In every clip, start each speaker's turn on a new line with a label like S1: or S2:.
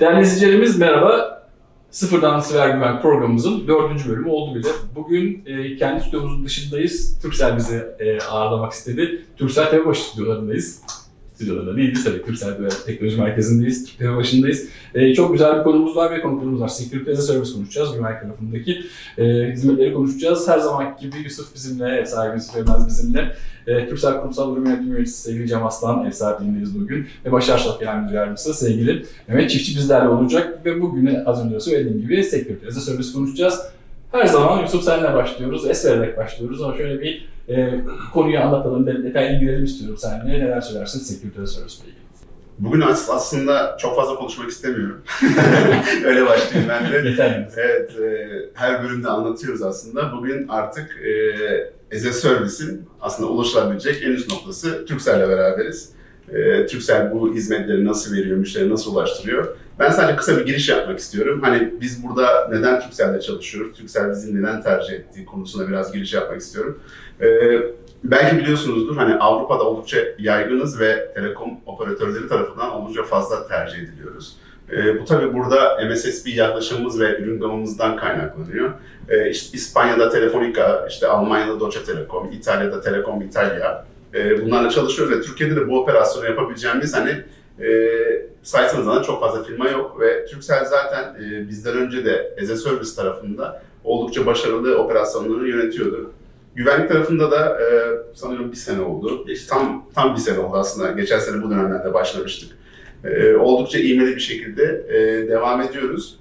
S1: Değerli izleyicilerimiz merhaba. Sıfırdan Siber Güvenlik programımızın dördüncü bölümü oldu bile. Bugün e, kendi stüdyomuzun dışındayız. Türksel bizi e, ağırlamak istedi. Türksel Tepebaşı stüdyolarındayız. Stüdyolarında değiliz tabii. Türksel ve Teknoloji Merkezi'ndeyiz. Türk Tepebaşı'ndayız. E, çok güzel bir konumuz var ve konuklarımız var. Security as a Service konuşacağız. Güvenlik tarafındaki e, hizmetleri konuşacağız. Her zamanki gibi Yusuf bizimle, ev sahibi Yusuf Evmez bizimle. E, Türksel Kurumsal Durum Yönetimi Yöneticisi sevgili Cem Aslan ev sahipliğindeyiz bugün. Ve Başar Şaf Genel Müdür Yardımcısı sevgili Mehmet Çiftçi bizlerle olacak. Ve bugün az önce söylediğim gibi Security as a Service konuşacağız. Her zaman Yusuf senle başlıyoruz, es vererek başlıyoruz ama şöyle bir e, konuyu anlatalım, de- detaylı girelim istiyorum seninle. Neler söylersin Service ile ilgili?
S2: Bugün as- aslında çok fazla konuşmak istemiyorum. Öyle başlayayım ben de.
S1: Yeter mi?
S2: Evet, e, her bölümde anlatıyoruz aslında. Bugün artık e, a Service'in aslında ulaşılabilecek en üst noktası Turkcell'le beraberiz. E, Turkcell bu hizmetleri nasıl veriyor, müşteri nasıl ulaştırıyor? Ben sadece kısa bir giriş yapmak istiyorum. Hani biz burada neden Turkcell'le çalışıyoruz, Turkcell bizi neden tercih ettiği konusuna biraz giriş yapmak istiyorum. E, belki biliyorsunuzdur hani Avrupa'da oldukça yaygınız ve telekom operatörleri tarafından oldukça fazla tercih ediliyoruz. E, bu tabii burada MSSP yaklaşımımız ve ürün gamımızdan kaynaklanıyor. E, işte İspanya'da Telefonica, işte Almanya'da Deutsche Telekom, İtalya'da Telekom Italia. E, bunlarla çalışıyoruz ve Türkiye'de de bu operasyonu yapabileceğimiz hani e, saysanızda çok fazla firma yok ve Turkcell zaten e, bizden önce de as a service tarafında oldukça başarılı operasyonları yönetiyordu. Güvenlik tarafında da e, sanıyorum bir sene oldu. Tam tam bir sene oldu aslında. Geçen sene bu dönemlerde başlamıştık. E, oldukça ivmeli bir şekilde e, devam ediyoruz.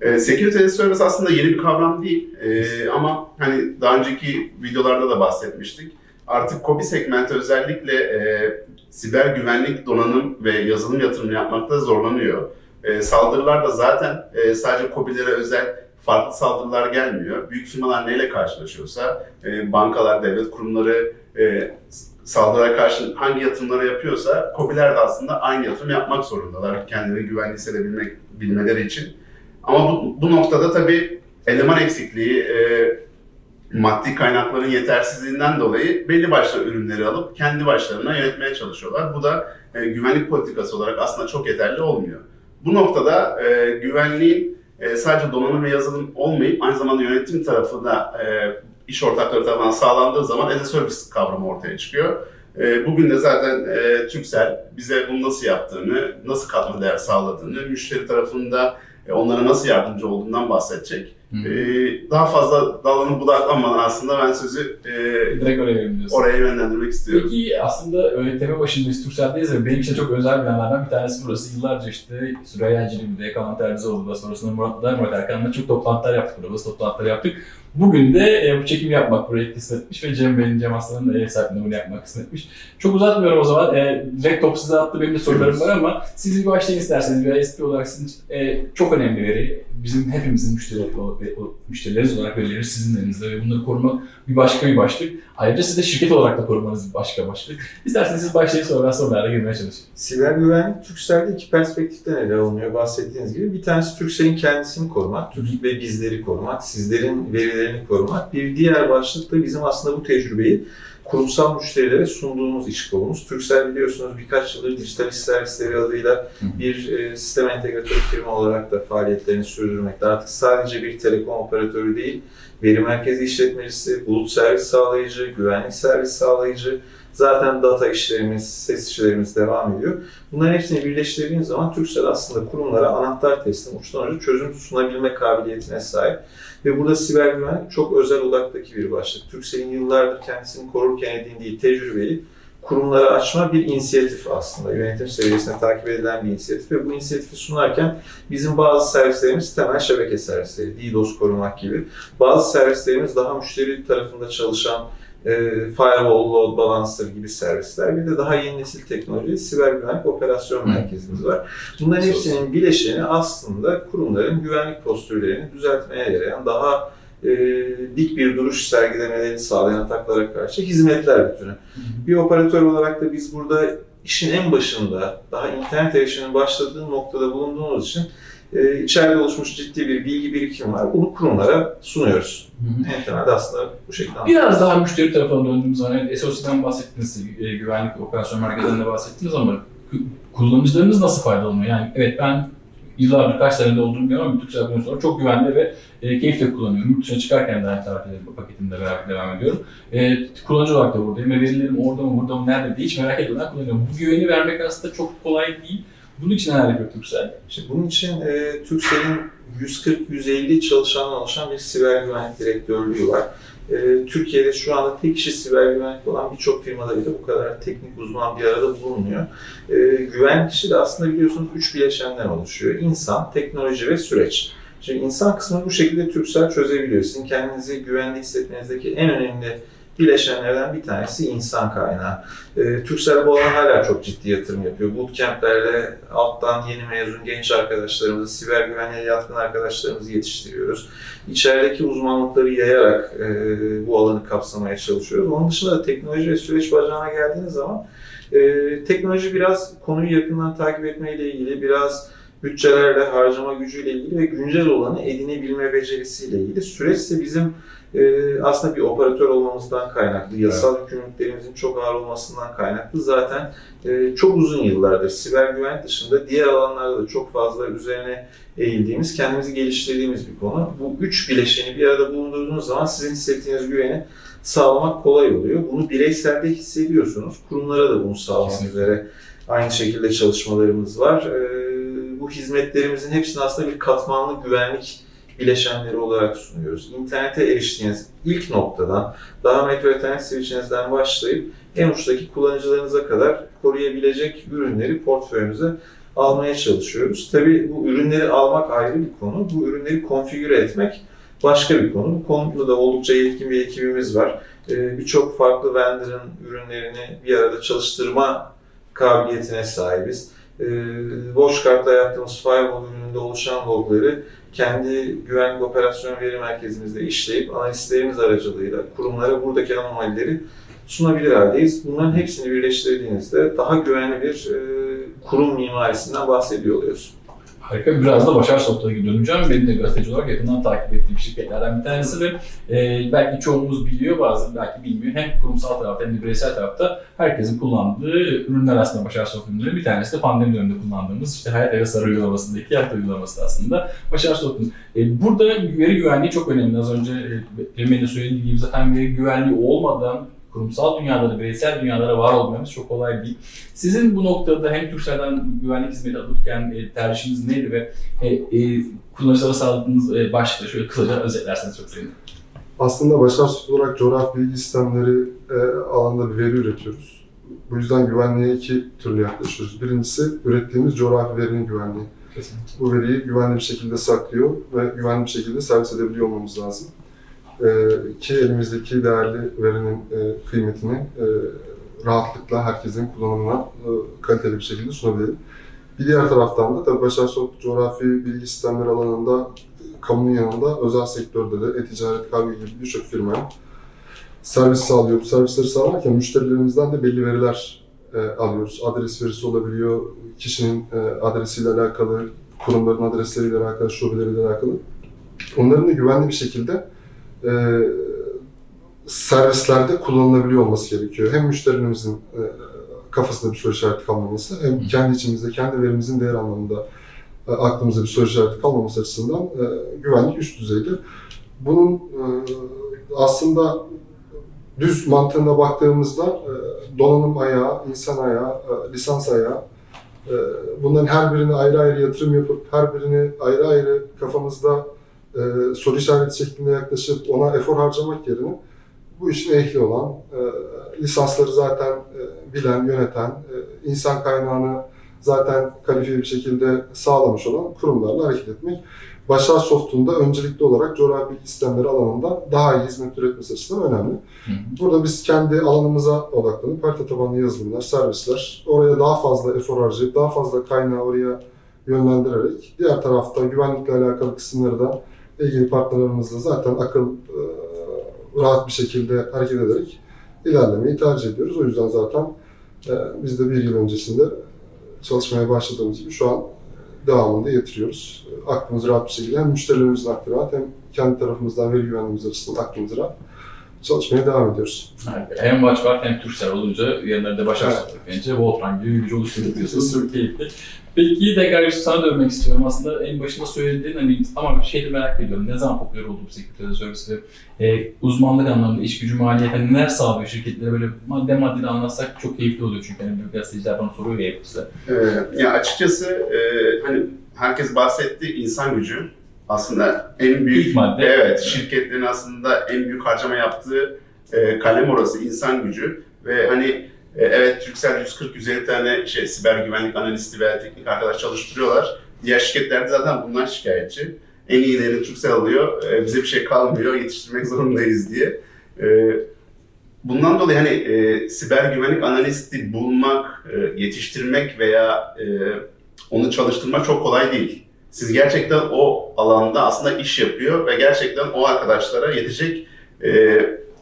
S2: E, Security as Service aslında yeni bir kavram değil E, ama hani daha önceki videolarda da bahsetmiştik. Artık COBI segmenti özellikle e, siber güvenlik donanım ve yazılım yatırımı yapmakta zorlanıyor. E, saldırılar da zaten e, sadece COBI'lere özel farklı saldırılar gelmiyor. Büyük firmalar neyle karşılaşıyorsa, e, bankalar, devlet kurumları e, saldırıya karşı hangi yatırımları yapıyorsa COBİ'ler de aslında aynı yatırım yapmak zorundalar kendileri güvenli hissedebilmek bilmeleri için. Ama bu, bu noktada tabii eleman eksikliği, e, maddi kaynakların yetersizliğinden dolayı belli başlı ürünleri alıp kendi başlarına yönetmeye çalışıyorlar. Bu da e, güvenlik politikası olarak aslında çok yeterli olmuyor. Bu noktada e, güvenliğin e, sadece donanım ve yazılım olmayıp aynı zamanda yönetim tarafı da e, iş ortakları tarafından sağlandığı zaman as a service kavramı ortaya çıkıyor. E, bugün de zaten e, Turkcell bize bunu nasıl yaptığını, nasıl katma değer sağladığını, müşteri tarafında e, onlara nasıl yardımcı olduğundan bahsedecek. E, daha fazla dalanıp budaklanmadan aslında ben sözü e,
S1: Direkt oraya verelim diyorsun.
S2: oraya yönlendirmek istiyorum.
S1: Peki aslında öyle tepe başındayız, Turkcell'deyiz ve benim için çok özel bir yanlardan bir tanesi burası. Yıllarca işte Süreyya Cilibi'de, Kalan Terzizoğlu'da, sonrasında Murat'la, Murat Erkan'la çok toplantılar yaptık burada, basın toplantıları yaptık. Bugün de e, bu çekimi yapmak buraya kısmetmiş ve Cem Bey'in, Cem Aslan'ın da ev sahipliğinde bunu yapmak kısmetmiş. Çok uzatmıyorum o zaman. E, direkt top size attı, benim de sorularım var ama siz bir başlayın isterseniz. Bir SP olarak sizin e, çok önemli veri. Bizim hepimizin müşteri, o, o, müşterileriniz olarak verileri sizin elinizde ve bunları korumak bir başka bir başlık. Ayrıca siz de şirket olarak da korumanız bir başka başlık. İsterseniz siz başlayın sonra sorulara girmeye çalışayım.
S3: Siber güvenlik Turkcell'de iki perspektiften ele alınıyor bahsettiğiniz gibi. Bir tanesi Turkcell'in kendisini korumak, Türk ve bizleri korumak, sizlerin verilerini korumak. Bir diğer başlık da bizim aslında bu tecrübeyi kurumsal müşterilere sunduğumuz iş kolumuz. Turkcell biliyorsunuz birkaç yıldır dijital iş servisleri adıyla bir e, sistem entegratörü firma olarak da faaliyetlerini sürdürmekte. Artık sadece bir telekom operatörü değil, veri merkezi işletmecisi, bulut servis sağlayıcı, güvenlik servis sağlayıcı, zaten data işlerimiz, ses işlerimiz devam ediyor. Bunların hepsini birleştirdiğiniz zaman Turkcell aslında kurumlara anahtar teslim, uçtan uca çözüm sunabilme kabiliyetine sahip. Ve burada siber güvenlik çok özel odaktaki bir başlık. Turkcell'in yıllardır kendisini korurken edindiği tecrübeyi kurumlara açma bir inisiyatif aslında. Yönetim seviyesinde takip edilen bir inisiyatif ve bu inisiyatifi sunarken bizim bazı servislerimiz temel şebeke servisleri, DDoS korumak gibi. Bazı servislerimiz daha müşteri tarafında çalışan e, firewall, load balancer gibi servisler. Bir de daha yeni nesil teknoloji, siber güvenlik operasyon merkezimiz var. Bunların hepsinin bileşeni aslında kurumların güvenlik postürlerini düzeltmeye yarayan daha e, dik bir duruş sergilemelerini sağlayan ataklara karşı hizmetler bütünü. Bir operatör olarak da biz burada işin en başında, daha internet erişiminin başladığı noktada bulunduğumuz için e, içeride oluşmuş ciddi bir bilgi birikimi var. Bunu kurumlara sunuyoruz. En temelde aslında bu şekilde
S1: Biraz daha müşteri tarafına döndüğümüz zaman evet, SOC'den bahsettiniz, e, güvenlik operasyon merkezinden bahsettiniz ama ku- kullanıcılarınız nasıl faydalanıyor? Yani evet ben yıllardır kaç senede olduğunu bilmiyorum ama Turkcell bundan sonra çok güvenli ve e, keyifle kullanıyorum. Yurt dışına çıkarken de aynı tarihte paketimde beraber devam ediyorum. E, kullanıcı olarak da buradayım ve verilerim orada mı burada mı nerede diye hiç merak etmeden kullanıyorum. Bu güveni vermek aslında çok kolay değil. Bunun için neler yapıyor Turkcell?
S3: İşte bunun için e, Turkcell'in 140-150 çalışandan oluşan bir siber güvenlik direktörlüğü var. E, Türkiye'de şu anda tek kişi siber güvenlik olan birçok firmada bile bu kadar teknik uzman bir arada bulunmuyor. E, güvenlik işi de aslında biliyorsunuz üç bileşenden oluşuyor. İnsan, teknoloji ve süreç. Şimdi insan kısmını bu şekilde Turkcell çözebiliyor. Sizin kendinizi güvende hissetmenizdeki en önemli bileşenlerden bir tanesi insan kaynağı. E, Turkcell bu alana hala çok ciddi yatırım yapıyor. Bootcamp'lerle alttan yeni mezun genç arkadaşlarımızı, siber güvenliğe yatkın arkadaşlarımızı yetiştiriyoruz. İçerideki uzmanlıkları yayarak e, bu alanı kapsamaya çalışıyoruz. Onun dışında da teknoloji ve süreç bacağına geldiğiniz zaman e, teknoloji biraz konuyu yakından takip etmeyle ilgili, biraz bütçelerle, harcama gücüyle ilgili ve güncel olanı edinebilme becerisiyle ilgili. Süreç ise bizim e, aslında bir operatör olmamızdan kaynaklı, yasal yükümlülüklerimizin çok ağır olmasından kaynaklı. Zaten e, çok uzun yıllardır siber güvenlik dışında diğer alanlarda da çok fazla üzerine eğildiğimiz, kendimizi geliştirdiğimiz bir konu. Bu üç bileşeni bir arada bulundurduğunuz zaman sizin hissettiğiniz güveni sağlamak kolay oluyor. Bunu bireyselde hissediyorsunuz. Kurumlara da bunu sağlamak
S1: Kesinlikle.
S3: üzere aynı şekilde çalışmalarımız var. E, bu hizmetlerimizin hepsini aslında bir katmanlı güvenlik bileşenleri olarak sunuyoruz. İnternete eriştiğiniz ilk noktadan, daha metro ethernet switchinizden başlayıp en uçtaki kullanıcılarınıza kadar koruyabilecek ürünleri portföyümüze almaya çalışıyoruz. Tabii bu ürünleri almak ayrı bir konu. Bu ürünleri konfigüre etmek başka bir konu. Bu konuda da oldukça yetkin bir ekibimiz var. Ee, Birçok farklı vendor'ın ürünlerini bir arada çalıştırma kabiliyetine sahibiz. Ee, WatchGuard'la yaptığımız firewall ürününde oluşan logları kendi güvenlik operasyon veri merkezimizde işleyip analistlerimiz aracılığıyla kurumlara buradaki anomalileri sunabilir haldeyiz. Bunların hepsini birleştirdiğinizde daha güvenli bir e, kurum mimarisinden bahsediyor oluyoruz.
S1: Harika. Biraz da Başar Soft'a döneceğim. Benim de gazeteci olarak yakından takip ettiğim şirketlerden bir tanesi ve e, belki çoğumuz biliyor, bazı belki bilmiyor. Hem kurumsal tarafta hem de bireysel tarafta herkesin kullandığı ürünler aslında Başar Soft. Bir tanesi de pandemi döneminde kullandığımız işte Hayat Eve Sarı uygulamasındaki Hayat uygulaması da aslında Başar Soft'un. E, burada veri güvenliği çok önemli. Az önce Emre'nin söylediği gibi zaten veri güvenliği olmadan kurumsal dünyada da bireysel dünyalara var olmamız çok kolay değil. Sizin bu noktada hem Turkcell'den güvenlik hizmeti alırken e, tercihiniz neydi ve e, e, kullanıcılara sağladığınız e, başlıkları şöyle kısaca özetlerseniz çok sevinirim.
S4: Aslında başar olarak coğrafi bilgi sistemleri e, alanında bir veri üretiyoruz. Bu yüzden güvenliğe iki türlü yaklaşıyoruz. Birincisi ürettiğimiz coğrafi verinin güvenliği. Bu veriyi güvenli bir şekilde saklıyor ve güvenli bir şekilde servis edebiliyor olmamız lazım. E, ki elimizdeki değerli verinin e, kıymetini e, rahatlıkla herkesin kullanımına e, kaliteli bir şekilde sunabilelim. Bir diğer taraftan da tabii Başar Soğuk coğrafi bilgi sistemleri alanında kamunun yanında özel sektörde de e-ticaret, kargo gibi birçok firmaya servis sağlıyor. Bu servisleri sağlarken müşterilerimizden de belli veriler e, alıyoruz. Adres verisi olabiliyor, kişinin e, adresiyle alakalı, kurumların adresleriyle alakalı, şubeleriyle alakalı. Onların da güvenli bir şekilde e, servislerde kullanılabiliyor olması gerekiyor. Hem müşterilerimizin e, kafasında bir soru işareti kalmaması, hem kendi içimizde, kendi verimizin değer anlamında e, aklımıza bir soru işareti kalmaması açısından e, güvenlik üst düzeyde. Bunun e, aslında düz mantığına baktığımızda e, donanım ayağı, insan ayağı, e, lisans ayağı e, bunların her birine ayrı ayrı yatırım yapıp her birini ayrı ayrı kafamızda e, soru işareti şeklinde yaklaşıp ona efor harcamak yerine bu işin ehli olan, e, lisansları zaten e, bilen, yöneten, e, insan kaynağını zaten kalifiye bir şekilde sağlamış olan kurumlarla hareket etmek. Başar Soft'un da öncelikli olarak coğrafi sistemleri alanında daha iyi hizmet üretmesi açısından önemli.
S1: Hı hı.
S4: Burada biz kendi alanımıza odaklanıp harita tabanlı yazılımlar, servisler, oraya daha fazla efor harcayıp daha fazla kaynağı oraya yönlendirerek diğer tarafta güvenlikle alakalı kısımları da ilgili partnerlerimizle zaten akıl e, rahat bir şekilde hareket ederek ilerlemeyi tercih ediyoruz. O yüzden zaten e, biz de bir yıl öncesinde çalışmaya başladığımız gibi şu an devamında getiriyoruz. Aklımız rahat bir şekilde hem müşterilerimizin aklı rahat hem kendi tarafımızdan veri güvenliğimiz açısından aklımız rahat çalışmaya devam ediyoruz.
S1: Hem WatchGuard hem Turkcell olunca yanlarında başarı bence Voltran gibi bir gücü oluşturduk diyorsunuz. Çok keyifli. Peki tekrar sana dönmek istiyorum. Aslında en başında söylediğin hani ama bir şey de merak ediyorum. Ne zaman popüler oldu bu sekreterde servis ve e, uzmanlık anlamında iş gücü maliyet hani neler sağlıyor şirketlere böyle madde madde anlatsak çok keyifli oluyor çünkü hani büyük gazeteciler bana soruyor ya hep size.
S2: Ee, ya açıkçası e, hani herkes bahsetti insan gücü aslında en büyük
S1: İlk madde.
S2: Evet, şirketlerin aslında en büyük harcama yaptığı e, kalem orası insan gücü ve hani e, evet Turkcell 140-150 tane şey siber güvenlik analisti veya teknik arkadaş çalıştırıyorlar. Diğer şirketler de zaten bundan şikayetçi. En iyilerini Turkcell alıyor, e, bize bir şey kalmıyor, yetiştirmek zorundayız diye. E, bundan dolayı hani e, siber güvenlik analisti bulmak, e, yetiştirmek veya e, onu çalıştırmak çok kolay değil. Siz gerçekten o alanda aslında iş yapıyor ve gerçekten o arkadaşlara yetecek e,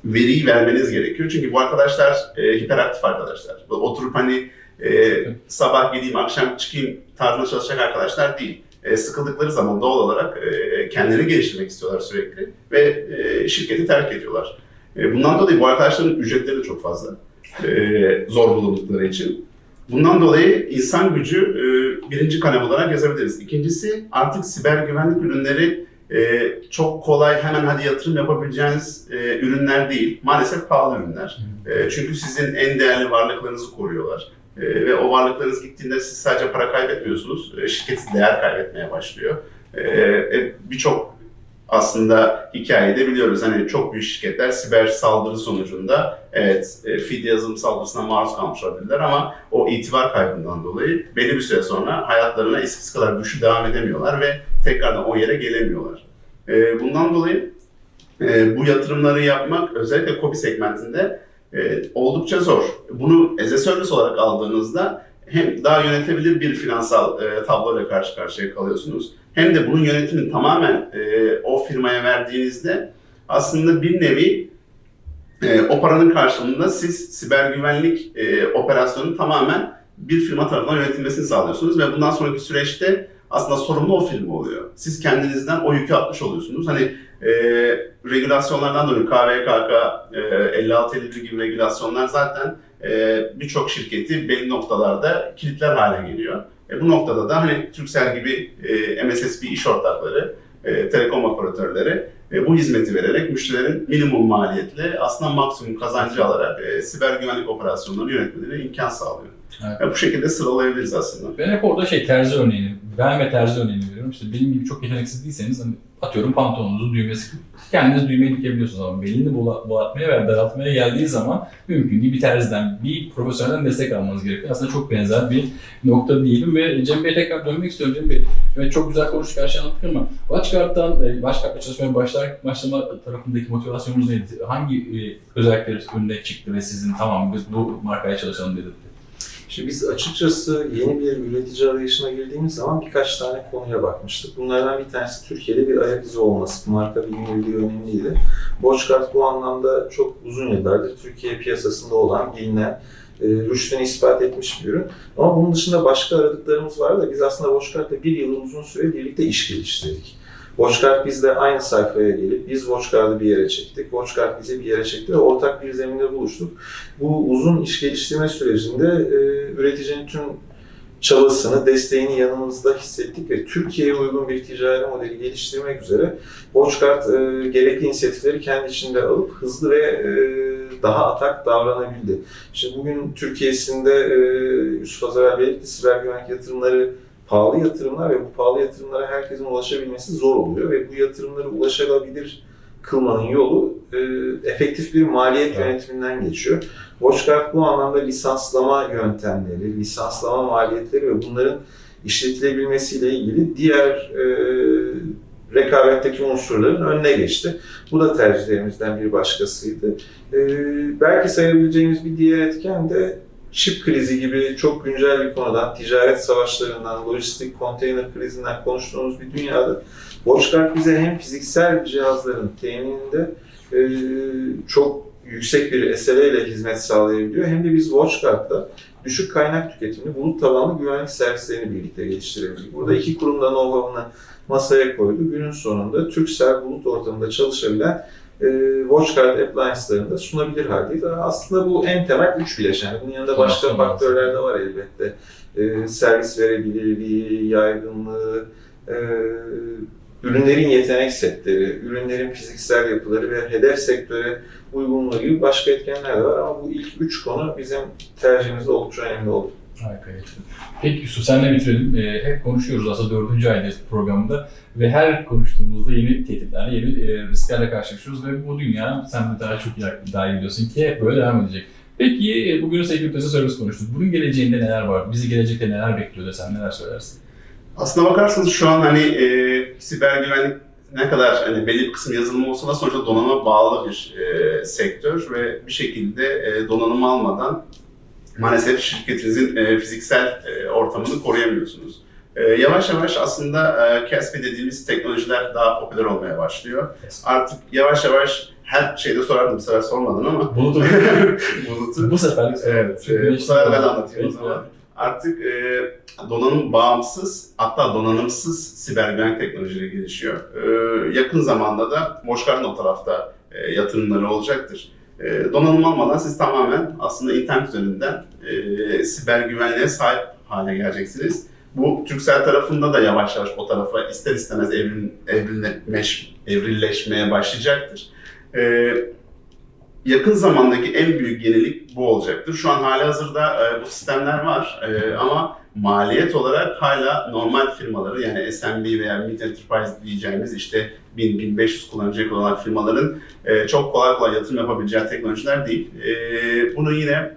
S2: veriyi vermeniz gerekiyor. Çünkü bu arkadaşlar e, hiperaktif arkadaşlar. Oturup hani e, sabah gideyim, akşam çıkayım tarzında çalışacak arkadaşlar değil. E, sıkıldıkları zaman doğal olarak e, kendilerini geliştirmek istiyorlar sürekli ve e, şirketi terk ediyorlar. E, bundan dolayı bu arkadaşların ücretleri de çok fazla. E, zor bulundukları için. Bundan dolayı insan gücü e, birinci kalem olarak yazabiliriz. İkincisi artık siber güvenlik ürünleri e, çok kolay hemen hadi yatırım yapabileceğiniz e, ürünler değil. Maalesef pahalı ürünler. E, çünkü sizin en değerli varlıklarınızı koruyorlar. E, ve o varlıklarınız gittiğinde siz sadece para kaybetmiyorsunuz. E, şirket değer kaybetmeye başlıyor. E, e, Birçok aslında hikayede biliyoruz. Hani çok büyük şirketler siber saldırı sonucunda evet e, feed yazılım saldırısına maruz kalmış olabilirler ama o itibar kaybından dolayı belli bir süre sonra hayatlarına eskisi kadar güçlü devam edemiyorlar ve tekrardan o yere gelemiyorlar. E, bundan dolayı e, bu yatırımları yapmak özellikle KOBİ segmentinde oldukça zor. Bunu as a service olarak aldığınızda hem daha yönetebilir bir finansal tabloyla karşı karşıya kalıyorsunuz. Hem de bunun yönetimini tamamen e, o firmaya verdiğinizde aslında bir nevi e, o paranın karşılığında siz siber güvenlik e, operasyonunu tamamen bir firma tarafından yönetilmesini sağlıyorsunuz ve bundan sonraki süreçte aslında sorumlu o firma oluyor. Siz kendinizden o yükü atmış oluyorsunuz. Hani e, regülasyonlardan dolayı KVKK, e, 56-51 gibi regülasyonlar zaten e, birçok şirketi belli noktalarda kilitler hale geliyor. E, bu noktada da hani Turkcell gibi e, MSSP iş ortakları, e, telekom operatörleri e, bu hizmeti vererek müşterilerin minimum maliyetle aslında maksimum kazancı alarak e, siber güvenlik operasyonlarını yönetmelerine imkan sağlıyor.
S1: Evet.
S2: E, bu şekilde sıralayabiliriz aslında.
S1: Ben hep orada şey terzi örneğini, ben ve terzi örneğini veriyorum. İşte benim gibi çok yeteneksiz değilseniz hani atıyorum pantolonunuzun düğmesi kendiniz düğmeyi dikebiliyorsunuz ama belini boğatmaya veya daraltmaya geldiği zaman mümkün değil bir terziden, bir profesyonelden destek almanız gerekiyor. Aslında çok benzer bir nokta diyelim ve Cem Bey'e tekrar dönmek istiyorum. Cem Bey, çok güzel konuştuk her şeyi anlattık ama WatchGuard'dan, e, WatchGuard'la çalışmaya başlar, başlama tarafındaki motivasyonunuz neydi? Hangi e, özellikler önüne çıktı ve sizin tamam biz bu markaya çalışalım dedi?
S3: Şimdi biz açıkçası yeni bir üretici arayışına girdiğimiz zaman birkaç tane konuya bakmıştık. Bunlardan bir tanesi Türkiye'de bir ayak izi olması. Marka bilinirliği önemliydi. WatchGuard bu anlamda çok uzun yıllardır Türkiye piyasasında olan, bilinen, e, rüştünü ispat etmiş bir ürün. Ama bunun dışında başka aradıklarımız vardı da biz aslında WatchGuard'la bir yıl uzun süre birlikte iş geliştirdik. WatchGuard bizle aynı sayfaya gelip biz WatchGuard'ı bir yere çektik. WatchGuard bizi bir yere çekti ve ortak bir zeminde buluştuk. Bu uzun iş geliştirme sürecinde e, üreticinin tüm çabasını, desteğini yanımızda hissettik ve Türkiye'ye uygun bir ticari modeli geliştirmek üzere WatchGuard e, gerekli inisiyatifleri kendi içinde alıp hızlı ve e, daha atak davranabildi. Şimdi bugün Türkiye'sinde e, Yusuf az evvel belirtti siber güvenlik yatırımları pahalı yatırımlar ve bu pahalı yatırımlara herkesin ulaşabilmesi zor oluyor ve bu yatırımları ulaşılabilir kılmanın yolu e, efektif bir maliyet
S1: Evet.
S3: yönetiminden geçiyor. WatchGuard bu anlamda lisanslama yöntemleri, lisanslama maliyetleri ve bunların işletilebilmesiyle ilgili diğer e, rekabetteki unsurların önüne geçti. Bu da tercihlerimizden bir başkasıydı. E, belki sayabileceğimiz bir diğer etken de çip krizi gibi çok güncel bir konudan, ticaret savaşlarından, lojistik konteyner krizinden konuştuğumuz bir dünyada WatchGuard bize hem fiziksel cihazların temininde e, çok yüksek bir SLA ile hizmet sağlayabiliyor hem de biz WatchGuard'la düşük kaynak tüketimli bulut tabanlı güvenlik servislerini birlikte geliştirebildik. Burada iki kurumda know-how'ını masaya koydu. Günün sonunda Turkcell bulut ortamında çalışabilen WatchGuard appliance'larını da sunabilir haldeyiz. Aslında bu en temel üç bileşen. Bunun yanında başka faktörler de var elbette. E, servis verebilirliği, yaygınlığı, e, ürünlerin yetenek setleri, ürünlerin fiziksel yapıları ve hedef sektöre uygunluğu gibi başka etkenler de var ama bu ilk üç konu bizim tercihimizde oldukça önemli oldu.
S1: Harika geçti. Peki Yusuf senle bitirelim. Ee, hep konuşuyoruz aslında dördüncü aydayız programda ve her konuştuğumuzda yeni tehditlerle, yeni e, risklerle karşılaşıyoruz ve bu dünya sen de daha çok iyi, daha iyi biliyorsun ki hep böyle devam edecek. Peki e, bugün Security Service konuştuk. Bunun geleceğinde neler var? Bizi gelecekte neler bekliyor desem neler söylersin?
S2: Aslına bakarsanız şu an hani e, siber güvenlik ne kadar hani belli bir kısım yazılımı olsa da sonuçta donanıma bağlı bir e, sektör ve bir şekilde e, donanım almadan maalesef şirketinizin e, fiziksel e, ortamını koruyamıyorsunuz. E, yavaş yavaş aslında e, CASP dediğimiz teknolojiler daha popüler olmaya başlıyor. Artık yavaş yavaş her şeyde sorardım, bu sefer sormadın ama
S1: Bulutu
S2: bulutu
S1: bu seferlik
S2: Evet, e, bu sefer ben anlatayım o zaman. Artık e, donanım bağımsız, hatta donanımsız siber güvenlik teknolojileri gelişiyor. E, yakın zamanda da Moşkar'ın o tarafta e, yatırımları olacaktır. E, donanım almadan siz tamamen aslında internet üzerinden e, siber güvenliğe sahip hale geleceksiniz. Bu Türksel tarafında da yavaş yavaş o tarafa ister istemez evrin, evrilmeş, evrilleşmeye başlayacaktır. E, yakın zamandaki en büyük yenilik bu olacaktır. Şu an hali hazırda e, bu sistemler var E, ama maliyet olarak hala normal firmaları yani SMB veya Mid Enterprise diyeceğimiz işte 1000-1500 kullanacak olan firmaların e, çok kolay kolay yatırım yapabileceği teknolojiler değil. E, bunu yine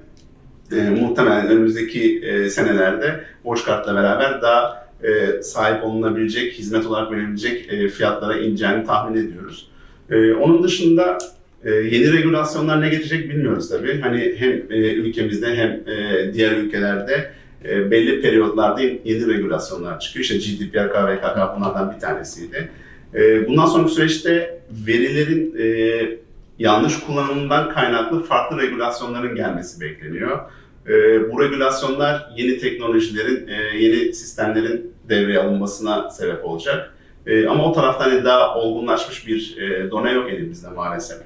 S2: e, muhtemelen önümüzdeki e, senelerde Boşkart'la beraber daha e, sahip olunabilecek, hizmet olarak verilebilecek e, fiyatlara ineceğini tahmin ediyoruz. E, onun dışında ee, yeni regülasyonlar ne getirecek bilmiyoruz tabii. Hani hem e, ülkemizde hem e, diğer ülkelerde e, belli periyotlarda yeni regülasyonlar çıkıyor. İşte GDPR, KVKK bunlardan bir tanesiydi. E, bundan sonraki süreçte verilerin e, yanlış kullanımından kaynaklı farklı regülasyonların gelmesi bekleniyor. E, bu regülasyonlar yeni teknolojilerin, yeni sistemlerin devreye alınmasına sebep olacak. Ama o tarafta hani daha olgunlaşmış bir e, done yok elimizde maalesef.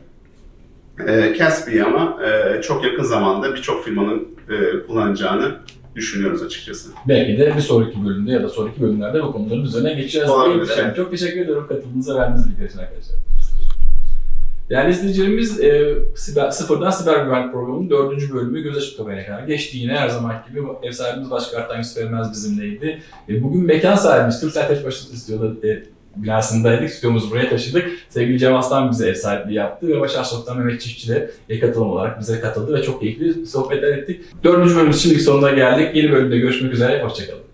S2: E, Caspi'yi ama çok yakın zamanda birçok firmanın kullanacağını düşünüyoruz açıkçası.
S1: Belki de bir sonraki bölümde ya da sonraki bölümlerde bu konuların üzerine geçeceğiz.
S2: Olabilir, evet.
S1: Çok teşekkür ediyorum katıldığınıza verdiğiniz bilgiler için arkadaşlar. Değerli izleyicilerimiz, e, siber, Sıfırdan Siber Güvenlik Programı'nın dördüncü bölümü göz açıp kapayana kadar geçti. Yine her zaman gibi ev sahibimiz Başka Artan Yusuf Elmez bizimleydi. E, bugün mekan sahibimiz Türksel Teşbaşı Stüdyo'da e, binasındaydık. Stüdyomuzu buraya taşıdık. Sevgili Cem Aslan bize ev sahipliği yaptı ve Başar Soft'tan Mehmet Çiftçi de katılım olarak bize katıldı ve çok keyifli sohbetler ettik. Dördüncü bölümümüz şimdilik sonuna geldik. Yeni bölümde görüşmek üzere. Hoşçakalın.